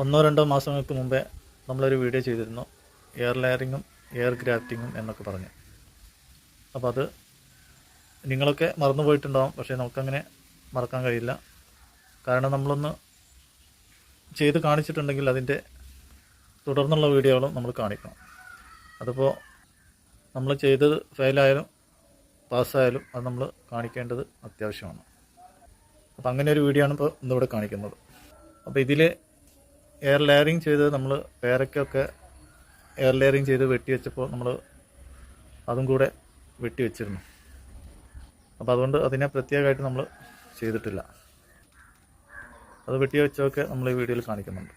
ഒന്നോ രണ്ടോ മാസങ്ങൾക്ക് മുമ്പേ നമ്മളൊരു വീഡിയോ ചെയ്തിരുന്നു. എയർ ലെയറിങ്ങും എയർ ഗ്രാഫ്റ്റിങ്ങും എന്നൊക്കെ പറഞ്ഞു. അപ്പോൾ അത് നിങ്ങളൊക്കെ മറന്നു പോയിട്ടുണ്ടാവും. പക്ഷേ നമുക്കങ്ങനെ മറക്കാൻ കഴിയില്ല. കാരണം നമ്മളൊന്ന് ചെയ്ത് കാണിച്ചിട്ടുണ്ടെങ്കിൽ അതിന്റെ തുടർന്നുള്ള വീഡിയോകളും നമ്മൾ കാണിക്കണം. അതിപ്പോൾ നമ്മൾ ചെയ്തത് ഫെയിലായാലും പാസ്സായാലും അത് നമ്മൾ കാണിക്കേണ്ടത് അത്യാവശ്യമാണ്. അപ്പോൾ അങ്ങനെ ഒരു വീഡിയോ ആണ് ഇപ്പോൾ ഇന്നിവിടെ കാണിക്കുന്നത്. അപ്പോൾ ഇതിൽ എയർ ലെയറിങ് ചെയ്ത് നമ്മൾ പേരക്കൊക്കെ എയർ ലെയറിങ് ചെയ്ത് വെട്ടി വെച്ചപ്പോൾ നമ്മൾ അതും കൂടെ വെട്ടി വെച്ചിരുന്നു. അപ്പോൾ അതുകൊണ്ട് അതിനെ പ്രത്യേകമായിട്ട് നമ്മൾ ചെയ്തിട്ടില്ല. അത് വെട്ടി വെച്ചതൊക്കെ നമ്മൾ ഈ വീഡിയോയിൽ കാണിക്കുന്നുണ്ട്.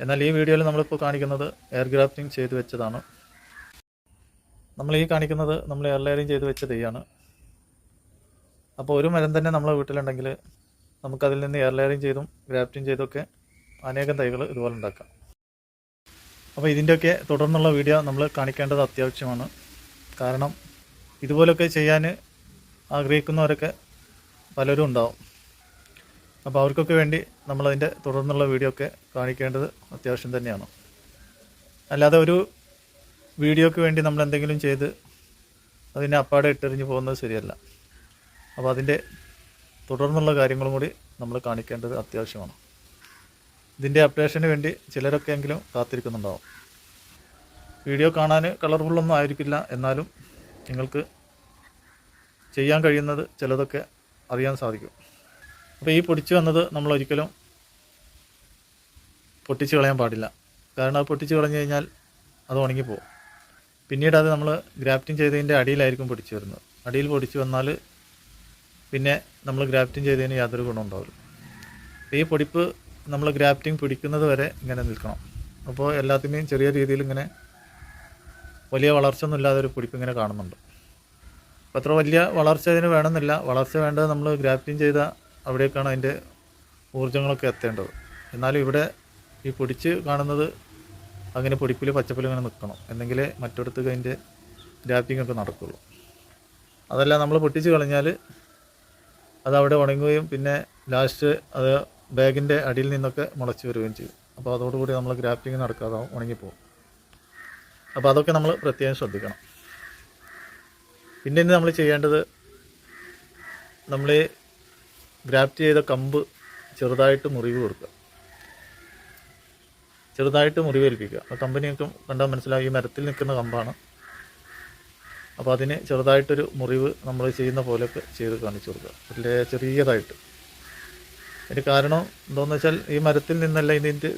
എന്നാൽ ഈ വീഡിയോയിൽ നമ്മളിപ്പോൾ കാണിക്കുന്നത് എയർ ഗ്രാഫ്റ്റിംഗ് ചെയ്ത് വെച്ചതാണ്. നമ്മൾ ഈ കാണിക്കുന്നത് നമ്മൾ എയർ ലെയറിങ് ചെയ്ത് വെച്ച തെയ്യാണ്. അപ്പോൾ ഒരു മരം തന്നെ നമ്മളെ വീട്ടിലുണ്ടെങ്കിൽ നമുക്കതിൽ നിന്ന് എയർ ലെയറിങ് ചെയ്തും ഗ്രാഫ്റ്റിംഗ് ചെയ്തൊക്കെ അനേകം തൈകൾ ഇതുപോലെ ഉണ്ടാക്കാം. അപ്പോൾ ഇതിന്റെയൊക്കെ തുടർന്നുള്ള വീഡിയോ നമ്മൾ കാണിക്കേണ്ടത് അത്യാവശ്യമാണ്. കാരണം ഇതുപോലൊക്കെ ചെയ്യാൻ ആഗ്രഹിക്കുന്നവരൊക്കെ പലരും ഉണ്ടാവും. അപ്പോൾ അവർക്കൊക്കെ വേണ്ടി നമ്മളതിന്റെ തുടർന്നുള്ള വീഡിയോ ഒക്കെ കാണിക്കേണ്ടത് അത്യാവശ്യം തന്നെയാണ്. അല്ലാതെ ഒരു വീഡിയോയ്ക്ക് വേണ്ടി നമ്മൾ എന്തെങ്കിലും ചെയ്ത് അതിനെ അപ്പാടെ ഇട്ടെറിഞ്ഞ് പോകുന്നത് ശരിയല്ല. അപ്പോൾ അതിന്റെ തുടർന്നുള്ള കാര്യങ്ങളും കൂടി നമ്മൾ കാണിക്കേണ്ടത് അത്യാവശ്യമാണ്. ഇതിന്റെ അപ്ഡേഷന് വേണ്ടി ചിലരൊക്കെ എങ്കിലും കാത്തിരിക്കുന്നുണ്ടാവും. വീഡിയോ കാണാൻ കളർഫുള്ളൊന്നും ആയിരിക്കില്ല. എന്നാലും നിങ്ങൾക്ക് ചെയ്യാൻ കഴിയുന്നത് ചിലതൊക്കെ അറിയാൻ സാധിക്കും. അപ്പോൾ ഈ പൊടിച്ച് വന്നത് നമ്മൾ ഒരിക്കലും പൊട്ടിച്ച് കളയാൻ പാടില്ല. കാരണം അത് പൊട്ടിച്ച് കളഞ്ഞു കഴിഞ്ഞാൽ അത് ഉണങ്ങിപ്പോവും പിന്നീട് അത് നമ്മൾ ഗ്രാഫ്റ്റിംഗ് ചെയ്തതിന്റെ അടിയിലായിരിക്കും പൊടിച്ച് വരുന്നത്. അടിയിൽ പൊടിച്ച് വന്നാൽ പിന്നെ നമ്മൾ ഗ്രാഫ്റ്റിംഗ് ചെയ്തതിന് യാതൊരു ഗുണമുണ്ടാവില്ല ഈ പൊടിപ്പ് നമ്മൾ ഗ്രാഫ്റ്റിംഗ് പിടിക്കുന്നത് വരെ ഇങ്ങനെ നിൽക്കണം. അപ്പോൾ എല്ലാത്തിന്റെയും ചെറിയ രീതിയിൽ ഇങ്ങനെ വലിയ വളർച്ച ഒന്നും ഇല്ലാതെ ഒരു പിടിപ്പ് ഇങ്ങനെ കാണുന്നുണ്ട്. അപ്പോൾ അത്ര വലിയ വളർച്ച ഇതിന് വേണമെന്നില്ല. വളർച്ച വേണ്ടത് നമ്മൾ ഗ്രാഫ്റ്റിംഗ് ചെയ്ത അവിടേക്കാണ് അതിന്റെ ഊർജങ്ങളൊക്കെ എത്തേണ്ടത്. എന്നാലും ഇവിടെ ഈ പൊടിച്ച് കാണുന്നത് അങ്ങനെ പൊടിപ്പിൽ പച്ചപ്പിൽ ഇങ്ങനെ നിൽക്കണം. എന്നെങ്കിലേ മറ്റിടത്ത് അതിന്റെ ഗ്രാഫ്റ്റിംഗ് ഒക്കെ നടക്കുള്ളൂ. അതല്ല നമ്മൾ പൊട്ടിച്ച് കളഞ്ഞാൽ അത് അവിടെ ഉണങ്ങുകയും പിന്നെ ലാസ്റ്റ് അത് ബാഗിന്റെ അടിയിൽ നിന്നൊക്കെ മുളച്ച് വരികയും ചെയ്യും. അപ്പോൾ അതോടുകൂടി നമ്മൾ ഗ്രാഫ്റ്റിംഗ് നടക്കാതാവും ഉണങ്ങിപ്പോകും അപ്പോൾ അതൊക്കെ നമ്മൾ പ്രത്യേകം ശ്രദ്ധിക്കണം. പിന്നെ നമ്മൾ ചെയ്യേണ്ടത് നമ്മൾ ഗ്രാഫ്റ്റ് ചെയ്ത കമ്പ് ചെറുതായിട്ട് മുറിവ് കൊടുക്കുക. ചെറുതായിട്ട് മുറിവേൽപ്പിക്കുക ആ കമ്പനിയൊക്കെ കണ്ടാൽ മനസ്സിലാവും ഈ മരത്തിൽ നിൽക്കുന്ന കമ്പാണ്. അപ്പോൾ അതിന് ചെറുതായിട്ടൊരു മുറിവ് നമ്മൾ ചെയ്യുന്ന പോലെയൊക്കെ ചെയ്ത് കാണിച്ചു കൊടുക്കുക. ചെറിയതായിട്ട്. അതിന് കാരണം എന്താണെന്ന് വെച്ചാൽ ഈ മരത്തിൽ നിന്നല്ല ഇതിന്റെ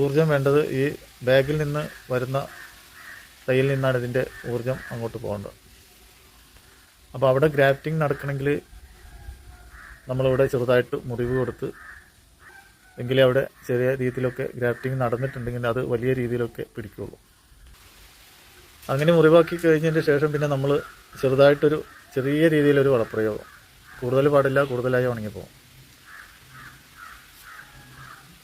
ഊർജം വേണ്ടത്. ഈ ബാഗിൽ നിന്ന് വരുന്ന തൈയിൽ നിന്നാണ് ഇതിന്റെ ഊർജം അങ്ങോട്ട് പോകേണ്ടത്. അപ്പോൾ അവിടെ ഗ്രാഫ്റ്റിംഗ് നടക്കണമെങ്കിൽ നമ്മളിവിടെ ചെറുതായിട്ട് മുറിവ് കൊടുത്ത് എങ്കിലേ അവിടെ ചെറിയ രീതിയിലൊക്കെ ഗ്രാഫ്റ്റിംഗ് നടന്നിട്ടുണ്ടെങ്കിൽ അത് വലിയ രീതിയിലൊക്കെ പിടിക്കുകയുള്ളൂ അങ്ങനെ മുറിവാക്കി കഴിഞ്ഞതിന് ശേഷം പിന്നെ നമ്മൾ ചെറുതായിട്ടൊരു ചെറിയ രീതിയിലൊരു വളപ്രയോഗം. കൂടുതൽ പാടില്ല കൂടുതലായി ഉണങ്ങിപ്പോകും.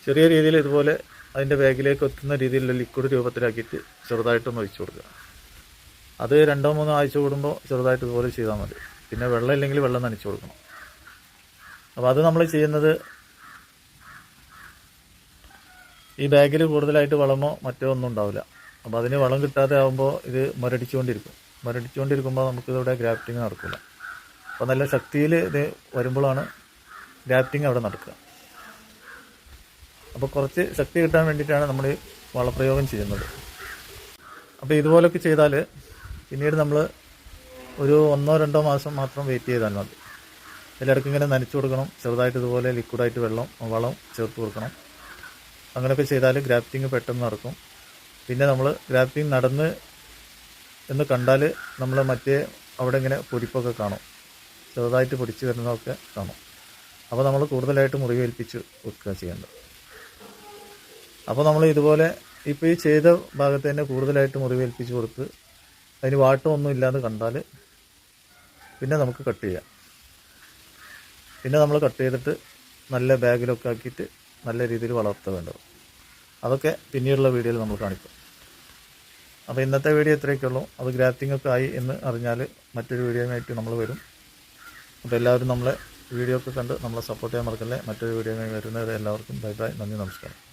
ചെറിയ രീതിയിൽ ഇതുപോലെ അതിന്റെ ബാഗിലേക്ക് എത്തുന്ന രീതിയിലുള്ള ലിക്വിഡ് രൂപത്തിലാക്കിയിട്ട് ചെറുതായിട്ടൊന്ന് ഒഴിച്ചു കൊടുക്കുക. അത് രണ്ടോ മൂന്നോ ആഴ്ച കൂടുമ്പോൾ ചെറുതായിട്ട് ഇതുപോലെ ചെയ്താൽ മതി. പിന്നെ വെള്ളം ഇല്ലെങ്കിൽ വെള്ളം നനച്ചു കൊടുക്കണം. അപ്പോൾ അത് നമ്മൾ ചെയ്യുന്നത് ഈ ബാഗിൽ കൂടുതലായിട്ട് വളമോ മറ്റോ ഒന്നും ഉണ്ടാവില്ല. അപ്പോൾ അതിന് വളം കിട്ടാതെ ആകുമ്പോൾ ഇത് മുരടിച്ചുകൊണ്ടിരിക്കും. മുരടിച്ചുകൊണ്ടിരിക്കുമ്പോൾ നമുക്കിതിവിടെ ഗ്രാഫ്റ്റിംഗ് നടക്കില്ല. അപ്പോൾ നല്ല ശക്തിയിൽ ഇത് വരുമ്പോഴാണ് ഗ്രാഫ്റ്റിംഗ് അവിടെ നടക്കുക. അപ്പോൾ കുറച്ച് ശക്തി കിട്ടാൻ വേണ്ടിയിട്ടാണ് നമ്മൾ വളപ്രയോഗം ചെയ്യുന്നത്. അപ്പോൾ ഇതുപോലൊക്കെ ചെയ്താൽ പിന്നീട് നമ്മൾ ഒരു ഒന്നോ രണ്ടോ മാസം മാത്രം വെയിറ്റ് ചെയ്താൽ മതി. എല്ലാവർക്കും ഇങ്ങനെ നനച്ചു കൊടുക്കണം ചെറുതായിട്ട് ഇതുപോലെ ലിക്വിഡായിട്ട് വെള്ളം വളം ചേർത്ത് കൊടുക്കണം. അങ്ങനെയൊക്കെ ചെയ്താൽ ഗ്രാഫ്റ്റിംഗ് പെട്ടെന്ന് നടക്കും. പിന്നെ നമ്മൾ ഗ്രാഫ്റ്റിംഗ് നടന്ന് എന്ന് കണ്ടാൽ നമ്മൾ മറ്റേ അവിടെ ഇങ്ങനെ പൊടിപ്പൊക്കെ കാണും. ചെറുതായിട്ട് പൊടിച്ച് വരുന്നതൊക്കെ കാണും. അപ്പോൾ നമ്മൾ കൂടുതലായിട്ട് മുറിവേൽപ്പിച്ച് വെക്കുക ചെയ്യേണ്ടത്. അപ്പോൾ നമ്മൾ ഇതുപോലെ ഇപ്പോൾ ഈ ചെയ്ത ഭാഗത്ത് തന്നെ കൂടുതലായിട്ട് മുറിവേൽപ്പിച്ച് കൊടുത്ത് അതിന് വാട്ടമൊന്നും ഇല്ലാന്ന് കണ്ടാൽ പിന്നെ നമുക്ക് കട്ട് ചെയ്യാം. പിന്നെ നമ്മൾ കട്ട് ചെയ്തിട്ട് നല്ല ബാഗിലൊക്കെ ആക്കിയിട്ട് നല്ല രീതിയിൽ വളർത്ത വേണ്ടത്. അതൊക്കെ പിന്നീടുള്ള വീഡിയോയിൽ നമ്മൾ കാണിക്കും. അപ്പോൾ ഇന്നത്തെ വീഡിയോ ഇത്രയൊക്കെ ഉള്ളൂ. അത് ഗ്രാഫ്റ്റിംഗ് ഒക്കെ ആയി എന്ന് അറിഞ്ഞാൽ മറ്റൊരു വീഡിയോയുമായിട്ട് നമ്മൾ വരും. അപ്പോൾ എല്ലാവരും നമ്മളെ വീഡിയോ ഒക്കെ കണ്ട് നമ്മളെ സപ്പോർട്ട് ചെയ്യാൻ മറക്കല്ലേ. മറ്റൊരു വീഡിയോയുമായി വരുന്നത് എല്ലാവർക്കും ബൈ ബൈ നന്ദി നമസ്കാരം.